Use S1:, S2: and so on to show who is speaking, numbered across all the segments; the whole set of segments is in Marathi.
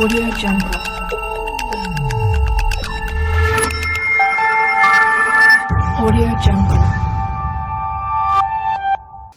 S1: Audio Jungle. Audio Jungle.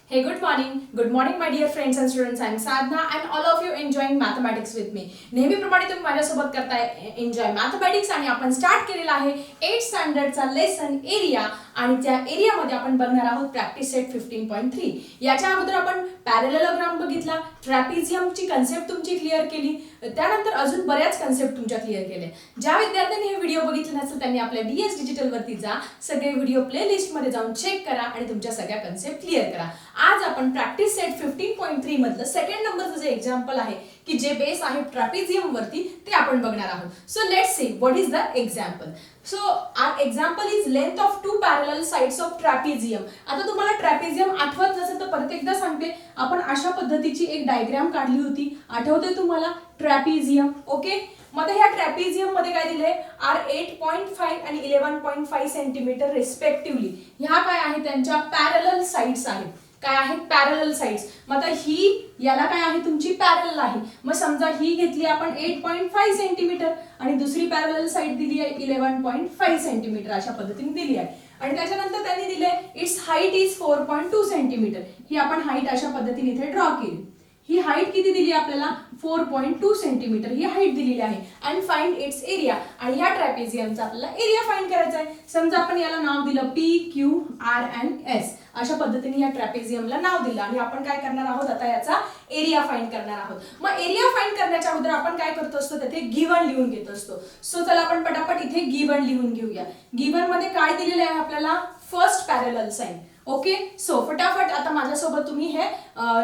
S2: Hey, good morning. Good morning my dear friends and students I am Sadhana and all of you enjoying mathematics with me नेहमीप्रमाणे तुम्ही माझ्यासोबत करताय एन्जॉय मॅथमॅटिक्स आणि आपण स्टार्ट केलेला आहे एट स्टँडर्डचा लेसन एरिया आणि त्या एरियामध्ये आपण बघणार आहोत practice set fifteen point three याच्या अगोदर आपण पॅरेललोग्राम बघितला ट्रॅपिझियमची कन्सेप्ट तुमची क्लिअर केली त्यानंतर अजून बऱ्याच कन्सेप्ट तुमच्या क्लिअर केल्या. ज्या विद्यार्थ्यांनी हे व्हिडिओ बघितले नसेल त्यांनी आपल्या डी एस डिजिटलवरती जा सगळे व्हिडिओ प्लेलिस्टमध्ये जाऊन चेक करा आणि तुमच्या सगळ्या कन्सेप्ट क्लिअर करा. आज आपण practice set fifteen point three मधलं सेकंड नंबरचं जे एक्झाम्पल आहे की जे बेस आहे ट्रॅपिझियम वरती ते आपण बघणार आहोत. So let see what is the example so our example is length of two parallel sides of trapezium आता तुम्हाला ट्रॅपिझियम आठवत नसेल तर परत एकदा सांगते. आपण अशा पद्धतीची एक डायग्राम काढली होती. आठवते तुम्हाला? ट्रॅपिझियम ओके मध्ये ह्या ट्रॅपिझियममध्ये काय दिलंय? आर एट पॉईंट फाईव्ह आणि eleven point five centimetre respectively ह्या काय आहे? त्यांच्या पॅरल साइड्स आहेत. काय आहेत पॅरल साइड्स मग आता ही याला काय आहे? तुमची पॅरल आहे. मग समजा ही घेतली आपण एट पॉईंट फाईव्ह सेंटीमीटर आणि दुसरी पॅरल साईड दिली आहे इलेव्हन पॉईंट फाईव्ह सेंटीमीटर अशा पद्धतीने दिली आहे. आणि त्याच्यानंतर त्यांनी दिले its height is four point two centimetre ही आपण हाईट अशा पद्धतीने इथे ड्रॉ केली. ही हाईट किती दिली आपल्याला? फोर पॉईंट टू सेंटीमीटर ही हाईट दिलेली आहे. अँड फाइंड इट्स एरिया आणि ह्या ट्रॅपेझियमचा आपल्याला एरिया फाइंड करायचा आहे. समजा आपण याला नाव दिलं P Q R and S अशा पद्धतीने या ट्रॅपेझियमला नाव दिलं आणि आपण काय करणार आहोत आता याचा एरिया फाईंड करणार आहोत. मग एरिया फाईंड करण्याच्या अगोदर आपण काय करतो असतो? तिथे गिवन लिहून घेत असतो. सो चला आपण पटापट इथे गिवन लिहून घेऊया. गिवनमध्ये काय दिलेलं आहे आपल्याला? First parallel side okay so फटाफट आता माझ्यासोबत तुम्ही हे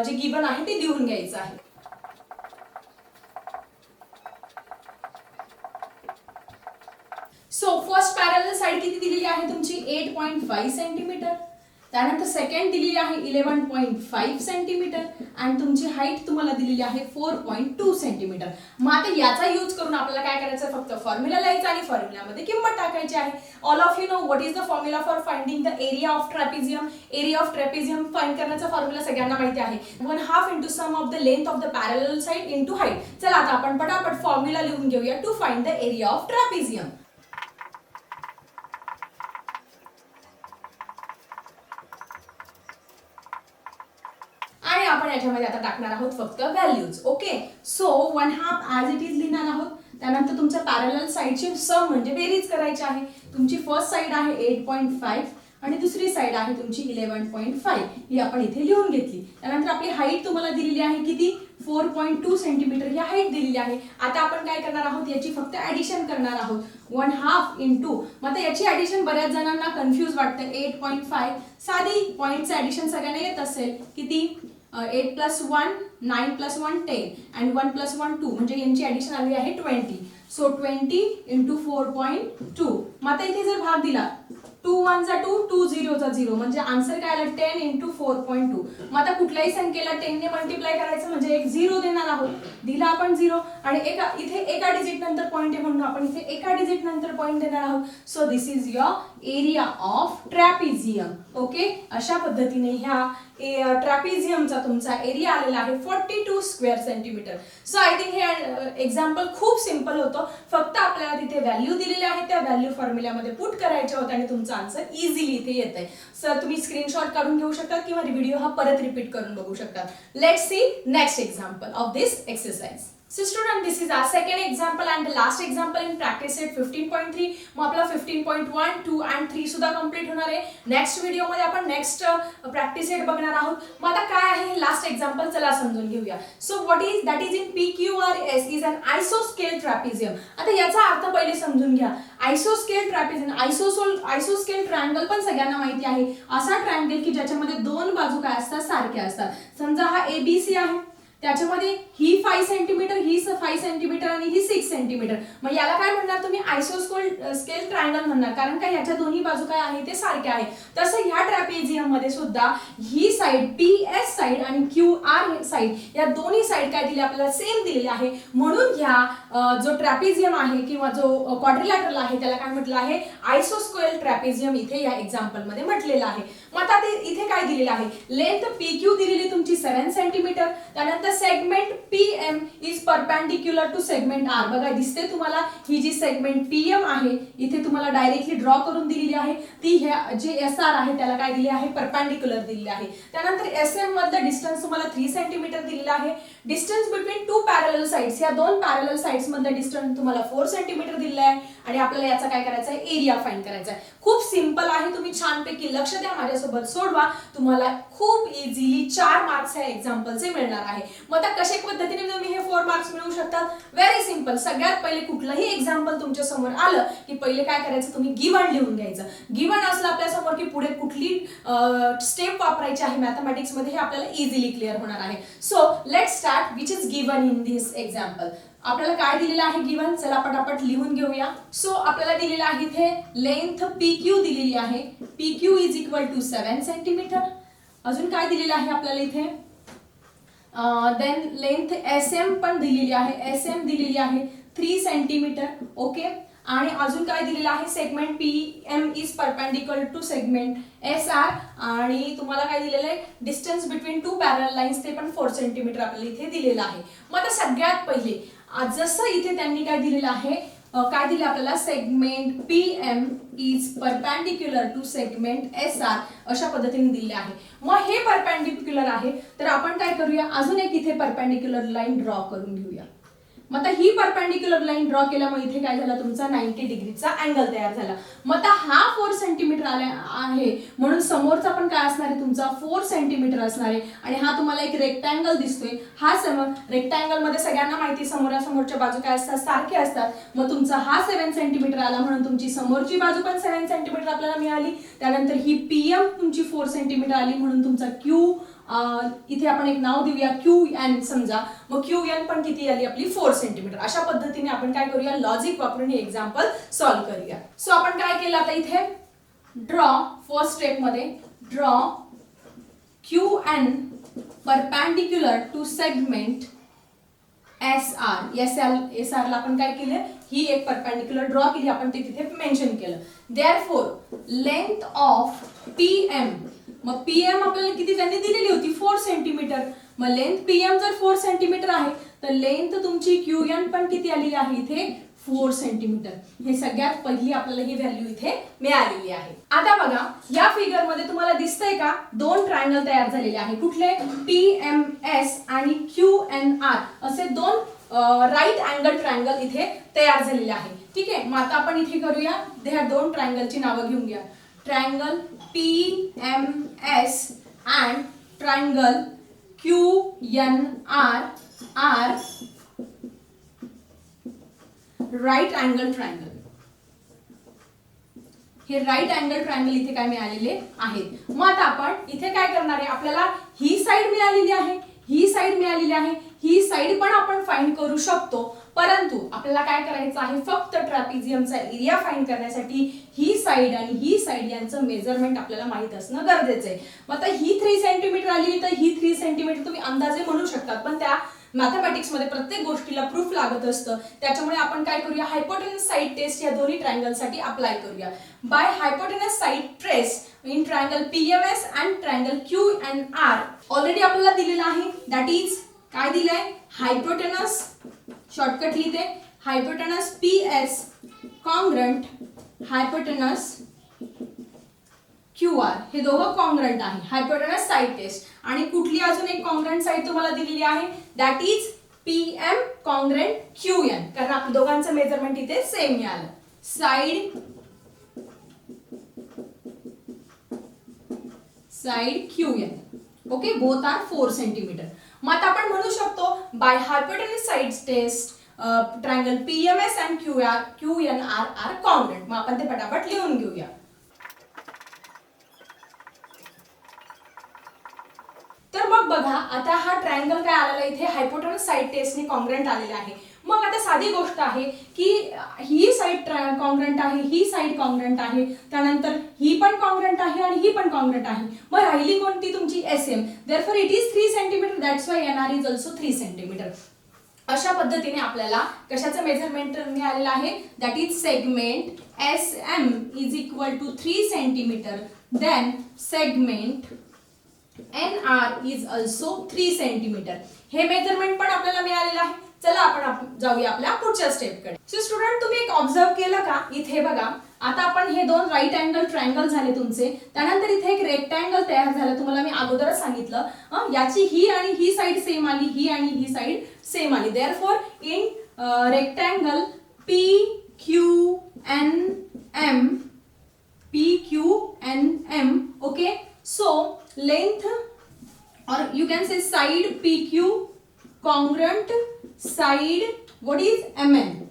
S2: जे गिवन आहे ते लिहून घ्यायचं आहे. सो फर्स्ट पॅरेलल साईड किती दिलेली आहे तुमची? एट पॉईंट फाईव्ह सेंटीमीटर त्यानंतर सेकंड दिलेली आहे इलेव्हन पॉईंट फाईव्ह सेंटीमीटर आणि तुमची हाईट तुम्हाला दिलेली आहे फोर पॉईंट टू सेंटीमीटर मग आता याचा यूज करून आपल्याला काय करायचं फक्त फॉर्म्युला लिहायचा आणि फॉर्म्युलामध्ये किंमत टाकायची आहे. All of you know what is the formula for finding the area of trapezium area of trapezium find करण्याचा फॉर्म्युला सगळ्यांना माहिती आहे. One half into sum of the length of the parallel side into height चला आता आपण पटापट फॉर्म्युला लिहून घेऊया to find the area of trapezium आणि आपण याच्यामध्ये आता टाकणार आहोत फक्त values okay so one half as it is लिहिणार आहोत. त्यानंतर तुमच्या पॅरल साईडची सम म्हणजे बेरीज करायची आहे. तुमची फर्स्ट साईड आहे एट पॉईंट फाईव्ह आणि दुसरी साईड आहे तुमची इलेव्हन पॉईंट फाईव्ह ही आपण इथे लिहून घेतली. त्यानंतर आपली हाईट तुम्हाला दिलेली आहे किती? फोर पॉईंट टू सेंटीमीटर ही हाईट दिलेली आहे. आता आपण काय करणार आहोत? याची फक्त ऍडिशन करणार आहोत. वन हाफ इन टू मग आता याची ऍडिशन बऱ्याच जणांना कन्फ्यूज वाटतं. एट पॉईंट फाईव्ह साधी पॉईंटचं ऍडिशन सगळ्यांना येत असेल. किती? Eight plus one nine plus one ten and one plus one two म्हणजे यांची ऍडिशन आली आहे twenty so twenty into four point two मग आता इथे जर भाग दिला टू वनचा टू टू झिरोचा झिरो म्हणजे आन्सर काय आला? Ten into four point two मग आता कुठल्याही संख्येला टेनने मल्टिप्लाय करायचं म्हणजे एक झिरो देणार आहोत. दिला आपण झिरो आणि एका इथे एका डिजिट नंतर पॉईंट आहे म्हणून आपण इथे एका डिजिट नंतर पॉईंट देणार आहोत. So this is your area of trapezium okay अशा पद्धतीने ह्या ट्रॅपिझियमचा तुमचा एरिया आलेला आहे forty two square centimetre so I think हे एक्झाम्पल खूप सिंपल होतं. फक्त आपल्याला तिथे व्हॅल्यू दिलेले आहेत त्या व्हॅल्यू फॉर्म्युल्यामध्ये पुट करायच्या होत्या आणि तुमचा आन्सर इझिली इथे येत आहे सर तुम्ही स्क्रीनशॉट काढून घेऊ शकता किंवा व्हिडिओ हा परत रिपीट करून बघू शकता let see next example of this exercise So student, this is our second example and the last example in practice set 15.3. मग आपला 15.1, 2 and 3 सुद्धा कंप्लीट होणार आहे. नेक्स्ट व्हिडिओमध्ये आपण नेक्स्ट प्रॅक्टिस सेट बघणार आहोत. मग आता काय आहे लास्ट एक्झाम्पल चला समजून घेऊया. So what is that is in P Q R S is an आयसोस्केल trapezium आता याचा अर्थ पहिले समजून घ्या. आयसोस्केल ट्रॅपिझियम आयसोसोल आयसोस्केल ट्रायंगल पण सगळ्यांना माहिती आहे. असा ट्रायंगल की ज्याच्यामध्ये दोन बाजू काय असतात? सारख्या असतात. समजा हा एबीसी आहे. त्याच्यामध्ये ही फाईव्ह सेंटीमीटर ही फाईव्ह सेंटीमीटर आणि ही सिक्स सेंटीमीटर मग याला काय म्हणणार तुम्ही? आयसोस्कोल स्केल ट्रायंगल म्हणणार. कारण काय ह्याच्या दोन्ही बाजू काय आहे? ते सारखे आहे. तसं ह्या ट्रॅपेझियममध्ये सुद्धा ही साईड पी एस साईड आणि क्यू आर साईड या दोन्ही साईड काय दिली? आपल्याला सेम दिलेली आहे. म्हणून ह्या जो ट्रॅपेझियम आहे किंवा जो क्वाड्रिलॅटरल आहे त्याला काय म्हटलं आहे? आयसोस्कोएल ट्रॅपेझियम इथे या एक्झाम्पलमध्ये म्हटलेलं आहे. मग आता ते इथे काय दिलेलं आहे? लेंथ पी क्यू दिलेली तुमची सेव्हन सेंटीमीटर त्यानंतर segment P M is perpendicular to segment R बघा दिसते तुम्हाला ही जी सेगमेंट पी एम आहे इथे तुम्हाला डायरेक्टली ड्रॉ करून दिलेली आहे. ती ह्या जे एस आर आहे त्याला काय दिली आहे? परपॅन्डिक्युलर दिलेली आहे. त्यानंतर एस एम मधलं डिस्टन्स तुम्हाला थ्री सेंटीमीटर दिलेलं आहे. Distance between two parallel sides या दोन पॅरल साईड्स मधलं डिस्टन्स तुम्हाला फोर सेंटीमीटर दिलेलं आहे. आणि आपल्याला याचा काय करायचा आहे एरिया फाईन करायचा आहे खूप सिंपल आहे. तुम्ही छानपैकी लक्ष द्या. माझ्यासोबत सोडवा. तुम्हाला खूप इझिली चार मार्क्स ह्या एक्झाम्पलचे मिळणार आहे. मग आता कशा पद्धतीने तुम्ही हे फोर मार्क्स मिळवू शकतात? व्हेरी सिंपल सगळ्यात पहिले कुठलंही एक्झाम्पल तुमच्यासमोर आलं की पहिले काय करायचं? तुम्ही गिवन लिहून घ्यायचं. गिवन असलं आपल्यासमोर की पुढे कुठली स्टेप वापरायची आहे मॅथमॅटिक्समध्ये हे आपल्याला इझिली क्लिअर होणार आहे. So let start which is given in this example आपल्याला काय दिलेलं आहे गिवन चला पटापट लिहून घेऊया. सो आपल्याला दिलेलं आहे इथे लेंथ पी क्यू दिलेली आहे. P Q is equal to seven centimetre अजून काय दिलेलं आहे आपल्याला इथे? देन लेंथ एस एम पण दिलेली आहे. एस एम दिलेली आहे थ्री सेंटीमीटर ओके आणि अजून काय दिलेलं आहे? Segment P M is perpendicular to segment S R आणि तुम्हाला काय दिलेलं आहे? Distance between two parallel lines ते पण फोर सेंटीमीटर आपल्याला इथे दिलेलं आहे. मग आता सगळ्यात पहिले जसं इथे त्यांनी काय दिलेलं आहे काय दिलं आपल्याला? Segment P M is perpendicular to segment S R अशा पद्धतीने दिले आहे. मग हे परपॅन्डिक्युलर आहे तर आपण काय करूया? अजून एक इथे परपॅन्डिक्युलर लाईन ड्रॉ करून घेऊया. मग आता ही परपॅन्डिक्युलर लाईन ड्रॉ केल्यामुळे इथे काय झाला? तुमचा नाईन्टी डिग्रीचा अँगल तयार झाला. मग आता हा फोर सेंटीमीटर आला आहे. म्हणून समोरचा पण काय असणार आहे? तुमचा फोर सेंटीमीटर असणार आहे. आणि हा तुम्हाला एक रेक्टँगल दिसतोय. हा समोर रेक्टँगलमध्ये सगळ्यांना माहिती समोरासमोरच्या बाजू काय असतात? सारखे असतात. मग तुमचा हा सेव्हन सेंटीमीटर आला म्हणून तुमची समोरची बाजू पण सेव्हन सेंटीमीटर आपल्याला मिळाली. त्यानंतर ही पीएम तुमची फोर सेंटीमीटर आली म्हणून तुमचा क्यू इथे आपण एक नाव देऊया क्यू एन समजा. मग क्यू एन पण किती आली आपली? Four centimetre. अशा पद्धतीने आपण काय करूया? लॉजिक वापरून ही एक्झाम्पल सॉल्व्ह करूया. सो आपण काय केलं आता इथे? ड्रॉ फर्स्ट स्टेपमध्ये draw Q N perpendicular to segment S R S L S R ला आपण काय केलं? ही एक परपॅन्डिक्युलर ड्रॉ केली आपण ते तिथे मेन्शन केलं. Therefore length of P M मग पीएम आपल्याला किती त्यांनी दिलेली होती? फोर सेंटीमीटर मग लेंथ पीएम जर फोर सेंटीमीटर आहे तर लेंथ तुमची क्यू एन पण किती आलेली आहे इथे? फोर सेंटीमीटर हे सगळ्यात पहिली आपल्याला ही व्हॅल्यू इथे मिळालेली आहे. आता बघा या फिगरमध्ये तुम्हाला दिसतंय का? दोन ट्रायंगल तयार झालेले आहे. कुठले? पी एम एस आणि क्यू एन आर असे दोन राईट अँगल ट्रायंगल इथे तयार झालेले आहे. ठीक आहे? मग आता आपण इथे करूया. ह्या दोन ट्रायंगलची नावं घेऊन घ्या. Triangle P M S and triangle Q N R R right angle triangle हे राईट अँगल ट्रायंगल इथे काय मिळालेले आहेत? मग आता आपण इथे काय करणार आहे? आपल्याला ही साईड मिळालेली आहे ही साईड मिळालेली आहे ही साईड पण आपण फाईंड करू शकतो. परंतु आपल्याला काय करायचं आहे? फक्त ट्रॅपिझियमचा एरिया फाईन करण्यासाठी ही साईड आणि ही साईड यांचं मेजरमेंट आपल्याला माहीत असणं गरजेचं आहे. मग आता ही थ्री सेंटीमीटर आली तर ही थ्री सेंटीमीटर तुम्ही अंदाजे म्हणू शकतात. पण त्या मॅथमॅटिक्समध्ये प्रत्येक गोष्टीला प्रूफ लागत असतं. त्याच्यामुळे आपण काय करूया? हायपोटेनस साईड टेस्ट या दोन्ही ट्रायंगलसाठी अप्लाय करूया. By hypotenuse side trace in triangle P M S and triangle Q and R already आपल्याला दिलेलं आहे. दॅट इज काय दिलंय? हायपोटेनस शॉर्टकट लिहिते. Hypotenuse P S congruent hypotenuse Q R हे दोघं कॉन्ग्रंट आहे. हायपोटनस साईड टेस्ट आणि कुठली अजून एक कॉन्ग्रंट साईड तुम्हाला दिलेली आहे? That is P M congruent Q N कारण आपण दोघांचं मेजरमेंट इथे सेम मिळालं. Side side Q N okay both are four centimetre मग आता आपण म्हणू शकतो by hypotenuse side test triangle P M S and Q R Q N R R congruent मग आपण ते पटापट लिहून घेऊया. तर मग बघा आता हा ट्रायंगल काय आलेला इथे? हायपोटेनस साईड टेस्टने कॉन्ग्रेंट आलेला आहे. मग आता साधी गोष्ट आहे की ही साईड कॉन्ग्रंट आहे ही साईड कॉन्ग्रंट आहे त्यानंतर ही पण कॉन्ग्रंट आहे आणि ही पण कॉन्ग्रंट आहे. मग राहिली कोणती तुमची S M therefore it is three centimetre that's why N R is also three centimetre अशा पद्धतीने आपल्याला कशाचं मेजरमेंट मिळालेलं आहे? That is segment S M is equal to three centimetre then segment N R is also three centimetre हे मेजरमेंट पण आपल्याला मिळालेलं आहे. चला आपण जाऊया आपल्या पुढच्या स्टेपकडे सो स्टुडंट तुम्ही एक ऑब्झर्व केलं का? इथे बघा. आता आपण हे दोन राईट अँगल ट्रायंगल झाले तुमचे. त्यानंतर इथे एक रेक्टँगल तयार झालं. तुम्हाला मी अगोदरच सांगितलं. याची ही आणि ही साईड सेम आली. ही आणि ही साईड सेम आली. Therefore in rectangle P Q N M P Q N M okay so length or you can say side P Q congruent side what is MN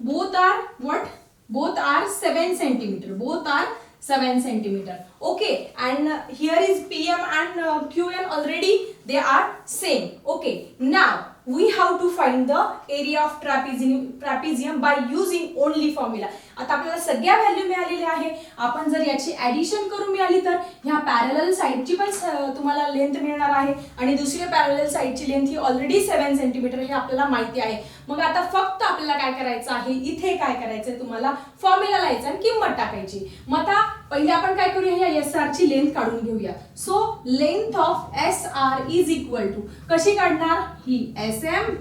S2: both are what? Both are 7 centimeter. Both are 7 centimeter. Okay and uh, here is PM and uh, QN already they are same. Okay now we have to find the area of trapezium trapezium by using only formula आता आपल्याला सगळ्या व्हॅल्यू मिळालेल्या आहे. आपण जर याची ऍडिशन करून मिळाली तर ह्या पॅरल साईडची पण तुम्हाला लेंथ मिळणार आहे. आणि दुसऱ्या पॅरल साईडची लेंथ ही ऑलरेडी सेवन सेंटीमीटर हे आपल्याला माहिती आहे. मग आता फक्त आपल्याला काय करायचं आहे? इथे काय करायचं तुम्हाला? फॉर्म्युला लायचा आणि किंमत टाकायची. मग आता पहिले आपण काय करूया? या एस आर ची लेंथ काढून घेऊया. So length of S R is equal to कशी काढणार? ही S M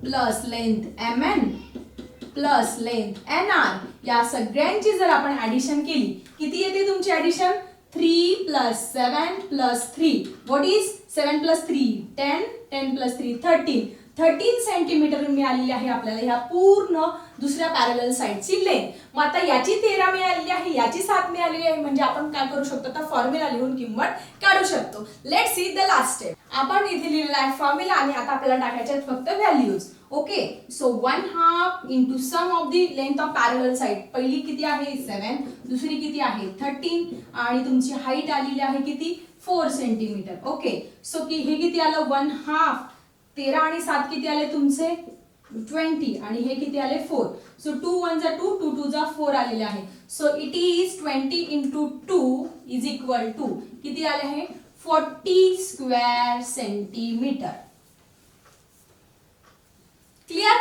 S2: plus length M N plus length N R या सगळ्यांची जर आपण ऍडिशन केली किती येते तुमची addition three plus seven plus three. What is seven plus three? Ten ten plus three thirteen. Thirteen centimetre मिळालेली आहे आपल्याला ह्या पूर्ण दुसऱ्या पॅरल साईडची लेंथ मग आता याची तेरा मिळालेली आहे याची सात मिळालेली आहे म्हणजे आपण काय करू शकतो? तर फॉर्म्युला लिहून किंमत काढू शकतो. Let see the last step आपण इथे लिहिलेला आहे फॉर्म्युला आणि आता आपल्याला टाकायचे आहेत फक्त values okay so one half into sum of the length of parallel side पहिली किती आहे? सेवन दुसरी किती आहे? थर्टीन आणि तुमची हाईट आलेली आहे किती? फोर सेंटीमीटर ओके सो की हे किती आलं? वन हाफ तेरा आणि सात किती आले तुमचे? ट्वेंटी आणि हे किती आले? फोर सो टू वन जा टू टू टू जा फोर आलेले आहे. So it is twenty into two is equal to किती आले आहे? फोर्टी स्क्वेअर सेंटीमीटर क्लिअर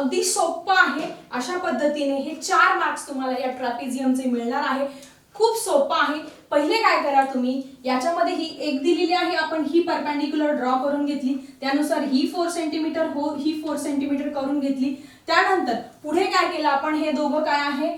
S2: अगदी सोपं आहे अशा पद्धतीने हे चार मार्क्स तुम्हाला या ट्रॅपिझियमचे मिळणार आहे. खूप सोपं आहे. पहिले काय करा तुम्ही? याच्यामध्ये ही एक दिलेली आहे. आपण ही परपॅन्डिक्युलर ड्रॉ करून घेतली. त्यानुसार ही फोर सेंटीमीटर हो ही फोर सेंटीमीटर करून घेतली. त्यानंतर पुढे काय केलं आपण? हे दोघं काय आहे?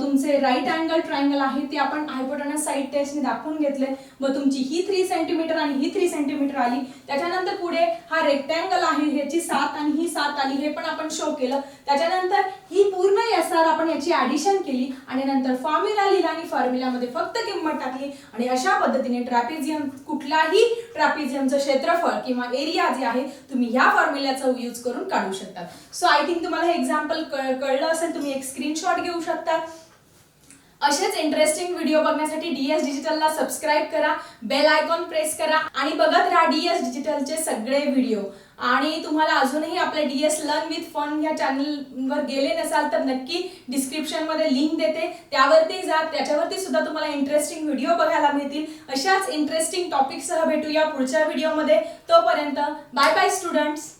S2: तुमचे राईट अँगल ट्रायंगल आहे ते आपण हायपोटनस साईड टेस्टने दाखवून घेतले. व तुमची ही थ्री सेंटीमीटर आणि ही थ्री सेंटीमीटर आली. त्याच्यानंतर पुढे हा रेक्टँगल आहे ह्याची सात आणि ही सात आली हे पण आपण शो केलं. त्याच्यानंतर ही पूर्ण एस आर आपण याची ऍडिशन केली आणि नंतर फॉर्म्युला लिहिला आणि फॉर्म्युलामध्ये फक्त किंमत टाकली. आणि अशा पद्धतीने ट्रॅपिझियम कुठलाही ट्रॅपिझियमचं क्षेत्रफळ किंवा एरिया जे आहे तुम्ही ह्या फॉर्म्युल्याचा यूज करून काढू शकता. सो आय थिंक तुम्हाला हे एक्झाम्पल कळलं असेल तुम्ही एक स्क्रीनशॉट घेऊ शकता. असेच इंटरेस्टिंग व्हिडिओ बघण्यासाठी डीएस डिजिटलला सबस्क्राईब करा बेल आयकॉन प्रेस करा आणि बघत राहा डीएस डिजिटलचे सगळे व्हिडिओ आणि तुम्हाला अजूनही आपल्या डीएस लर्न विथ फन या चॅनलवर गेले नसाल तर नक्की डिस्क्रिप्शनमध्ये लिंक देते. त्यावरती जा त्याच्यावरती सुद्धा तुम्हाला इंटरेस्टिंग व्हिडिओ बघायला मिळतील. अशाच इंटरेस्टिंग टॉपिकसह भेटूया पुढच्या व्हिडिओमध्ये तोपर्यंत बाय बाय स्टुडंट्स